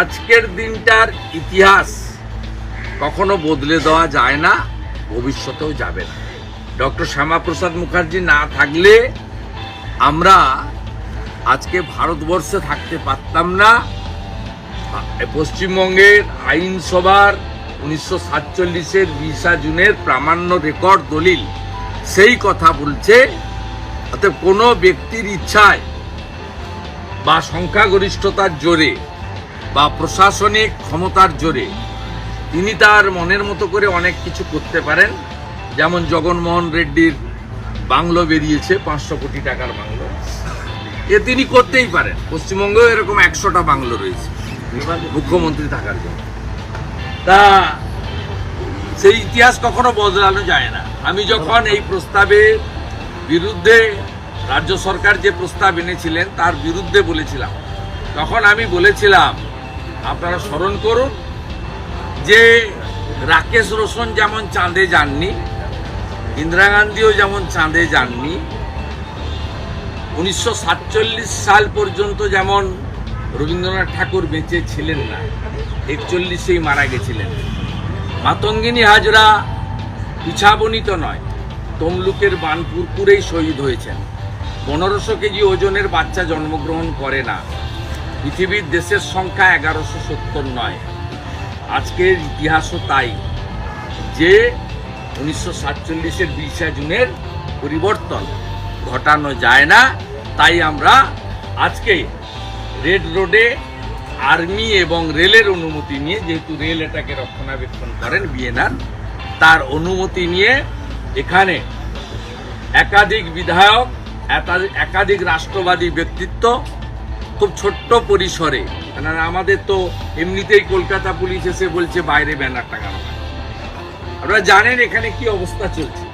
আজকের দিনটার ইতিহাস কখনো বদলে দেওয়া যায় না, ভবিষ্যতেও যাবে না। ডক্টর শ্যামাপ্রসাদ মুখার্জি না থাকলে আমরা আজকে ভারতবর্ষে থাকতে পারতাম না। পশ্চিমবঙ্গের আইনসভার উনিশশো সাতচল্লিশের বিশা জুনের প্রামাণ্য রেকর্ড দলিল সেই কথা বলছে অর্থাৎ কোনো ব্যক্তির ইচ্ছায় বা সংখ্যাগরিষ্ঠতার জোরে বা প্রশাসনিক ক্ষমতার জোরে তিনি তার মনের মতো করে অনেক কিছু করতে পারেন। যেমন জগনমোহন রেড্ডির বাংলো বেরিয়েছে, পাঁচশো কোটি টাকার বাংলো। এ তিনি করতেই পারেন। পশ্চিমবঙ্গেও এরকম একশোটা বাংলো রয়েছে, মুখ্যমন্ত্রী থাকার জন্য। তা সেই ইতিহাস কখনো বদলানো যায় না। আমি যখন এই প্রস্তাবের বিরুদ্ধে রাজ্য সরকার যে প্রস্তাব এনেছিলেন, তার বিরুদ্ধে বলেছিলাম, তখন আমি বলেছিলাম আপনারা স্মরণ করুন যে রাকেশ রোশন যেমন চাঁদে যাননি, ইন্দিরা গান্ধীও যেমন চাঁদে যাননি, উনিশশো সাতচল্লিশ সাল পর্যন্ত যেমন রবীন্দ্রনাথ ঠাকুর বেঁচে ছিলেন না, একচল্লিশেই মারা গেছিলেন। মাতঙ্গিনী হাজরা পিছাবনিত নয়, তমলুকের বানপুরপুরেই শহীদ হয়েছেন। পনেরোশো কেজি ওজনের বাচ্চা জন্মগ্রহণ করে না। পৃথিবীর দেশের সংখ্যা এগারোশো সত্তর নয়। আজকের ইতিহাসও তাই যে উনিশশো সাতচল্লিশের বিশা জুনের পরিবর্তন ঘটানো যায় না, তাই আমরা আজকে রেড রোডে আর্মি এবং রেলের অনুমতি নিয়ে, যেহেতু রেল এটাকে রক্ষণাবেক্ষণ করেন বিএনআর, তার অনুমতি নিয়ে এখানে একাধিক বিধায়ক, একাধিক- রাষ্ট্রবাদী ব্যক্তিত্ব খুব ছোট্ট পরিসরে। আমাদের তো এমনিতেই কলকাতা পুলিশ এসে বলছে, বাইরে ব্যানার হয়। আপনারা জানেন এখানে কি অবস্থা চলছে।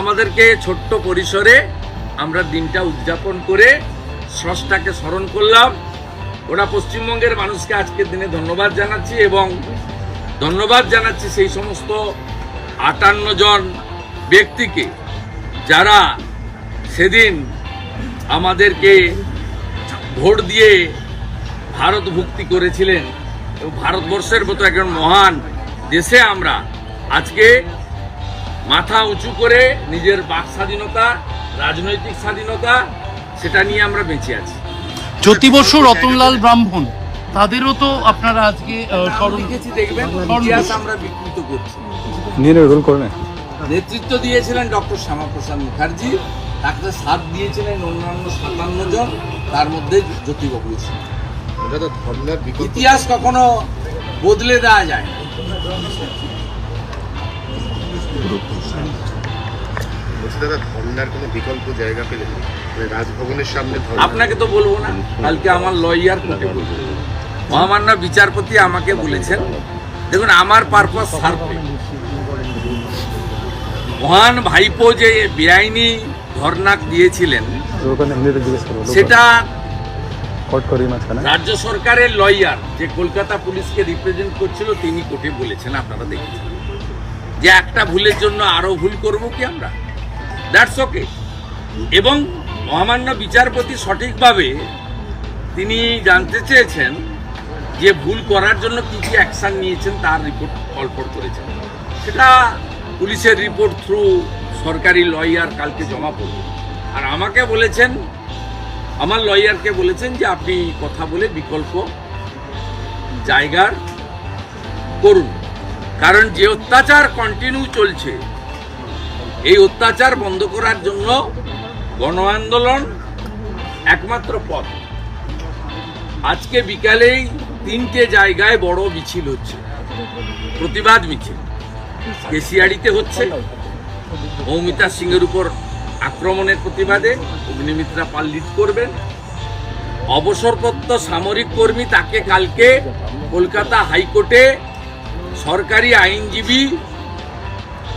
আমাদেরকে ছোট্ট পরিসরে আমরা দিনটা উদযাপন করে স্রষ্টাকে স্মরণ করলাম। ওরা পশ্চিমবঙ্গের মানুষকে আজকের দিনে ধন্যবাদ জানাচ্ছি এবং ধন্যবাদ জানাচ্ছি সেই সমস্ত আটান্ন জন ব্যক্তিকে যারা সেদিন আমাদেরকে ভোট দিয়ে ভারত ভুক্তি করেছিলেন এবং ভারতবর্ষের মতো একজন মহান দেশে আমরা আজকে মাথা উঁচু করে নিজের বাক স্বাধীনতা রাজনৈতিক স্বাধীনতা সেটা নিয়ে আমরা বেঁচে আছি। জ্যোতি বসু রতনলাল ব্রাহ্মণ তাদেরও তো আপনারা আজকে দেখবেন ইতিহাস আমরা বিকৃত করছি। নেতৃত্ব দিয়েছিলেন ডক্টর শ্যামাপ্রসাদ মুখার্জি। তাকে সাথ দিয়েছিলেন অন্যান্য সাতান্ন জন তার মধ্যে জ্যোতিবাবু এটা তো ধর্মের ইতিহাস কখনো বদলে দেওয়া যায় না। মানে আপনাকে তো বলব না কালকে আমার লয়ার কোর্টে বলব। মহামান্য বিচারপতি আমাকে বলেছেন দেখুন আমার পারপাস সার্ভে মহান ভাইপো যে বেআইনি ধর্ণা দিয়েছিলেন। সেটা রাজ্য সরকারের লয়ার যে কলকাতা পুলিশকে রিপ্রেজেন্ট করছিল তিনি কোর্টে বলেছেন আপনারা দেখেছেন। যে একটা ভুলের জন্য আরও ভুল করব কি আমরা? দ্যাটস ওকে এবং মহামান্য বিচারপতি সঠিকভাবে তিনি জানতে চেয়েছেন যে ভুল করার জন্য কি কি অ্যাকশন নিয়েছেন তার রিপোর্ট ফলফল করেছেন। সেটা পুলিশের রিপোর্ট থ্রু সরকারি লয়ার কালকে জমা পড়বে আর আমাকে বলেছেন, আমার লয়ারকে বলেছেন যে আপনি কথা বলে বিকল্প জায়গার করুন। কারণ যে অত্যাচার কন্টিনিউ চলছে, এই অত্যাচার বন্ধ করার জন্য গণ আন্দোলন একমাত্র পথ। আজকে বিকালেই তিনটে জায়গায় বড় মিছিল হচ্ছে। প্রতিবাদ মিছিল। কেসিয়াড়িতে হচ্ছে। মৌমিতা সিংয়ের উপর আক্রমণের প্রতিবাদে অগ্নিমিত্রা পাল লিড করবেন। অবসরপ্রাপ্ত সামরিক কর্মী তাকে কালকে কলকাতা হাইকোর্টে সরকারি আইনজীবী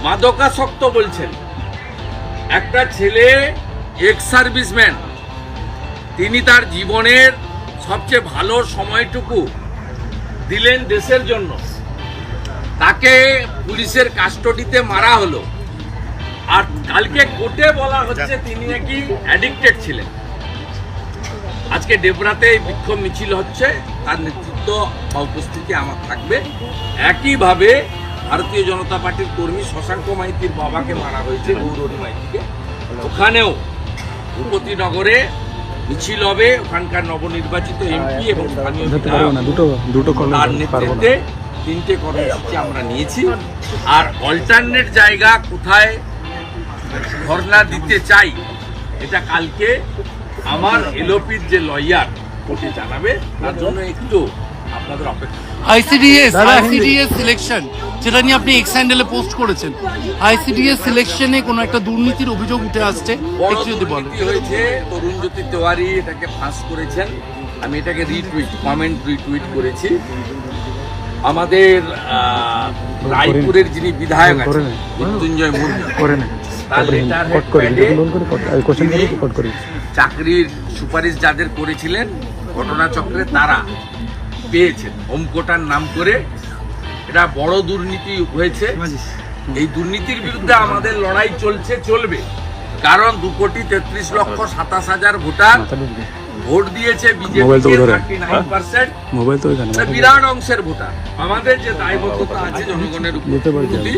মাদকাসক্ত বলছেন। একটা ছেলে এক্স সার্ভিসম্যান তিনি তার জীবনের সবচেয়ে ভালো সময়টুকু দিলেন দেশের জন্য। তাকে পুলিশের কাস্টডিতে মারা হলো। আর কালকে কোর্টে বলা হচ্ছে তিনি নাকি অ্যাডিক্টেড ছিলেন। আজকে ডেবরাতে এই বিক্ষোভ মিছিল হচ্ছে তার নেতৃত্ব বা উপস্থিতি আমার থাকবে। একইভাবে ভারতীয় জনতা পার্টির কর্মী শশাঙ্ক মাইতির বাবাকে মারা হয়েছে গৌরী মাইতিকে। ওখানেও ভূপতিনগরে মিছিল হবে ওখানকার নবনির্বাচিত এমপি এবং স্থানীয় দুটো করলে তার নেতৃত্বে তিনটে কর্মসূচি আমরা নিয়েছি। আর অল্টারনেট জায়গা কোথায় ধর্ণা দিতে চাই এটা কালকে আমার এলোপির যে লয়ার কোর্টে জানাবে। তার জন্য একটু আপনাদের অপেক্ষা আইসিডিএস আইসিডিএস সিলেকশন যেটা নিয়ে আপনি এক্স হ্যান্ডেলে পোস্ট করেছেন। আইসিডিএস সিলেকশনে কোনো একটা দুর্নীতির অভিযোগ উঠে আসছে বড় একটু যদি বলেন। হয়েছে তেওয়ারি এটাকে ফাঁস করেছেন। আমি এটাকে রিটুইট কমেন্ট রিটুইট করেছি। আমাদের রায়পুরের যিনি বিধায়ক আছেন। মৃত্যুঞ্জয় মুর্মু। করে নে তার তারপরে কট করি head যখন রোল করি কট কোশ্চেন করি কট করি। চাকরির সুপারিশ যাদের করেছিলেন ঘটনাচক্রে তারা পেয়েছেন। হোমকোটার নাম করে এটা বড় দুর্নীতি হয়েছে। এই দুর্নীতির বিরুদ্ধে আমাদের লড়াই চলছে চলবে। কারণ দু কোটি তেত্রিশ লক্ষ সাতাশ হাজার ভোটার ভোট দিয়েছে মোবাইল তো। বিরাট অংশের ভোটার। আমাদের যে দায়বদ্ধতা আছে জনগণের বুঝতে প্রতি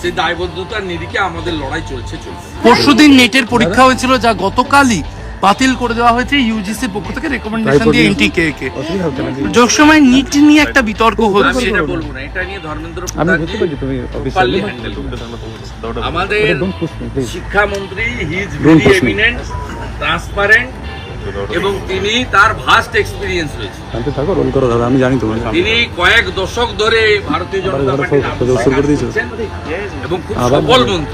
সেই দায়বদ্ধতার নিরিখে আমাদের লড়াই চলছে চলছে। পরশুদিন নেটের পরীক্ষা হয়েছিল যা গতকালই বাতিল করে দেওয়া হয়েছে ইউজিসির পক্ষ থেকে রেকমেন্ডেশন দিয়ে এনটিকে কে। যোগ সময় নিট নিয়ে একটা বিতর্ক হচ্ছে। এটা বলব না এটা নিয়ে ধর্মেন্দ্র আমাদের শিক্ষামন্ত্রী he is very eminent transparent এবং তিনি তার ভাস্ট এক্সপিরিয়েন্স রয়েছে। থাকো রোল করো দাদা আমি জানি তো তিনি কয়েক দশক ধরে ভারতীয় জনতা পার্টির এবং খুব সফল মন্ত্রী।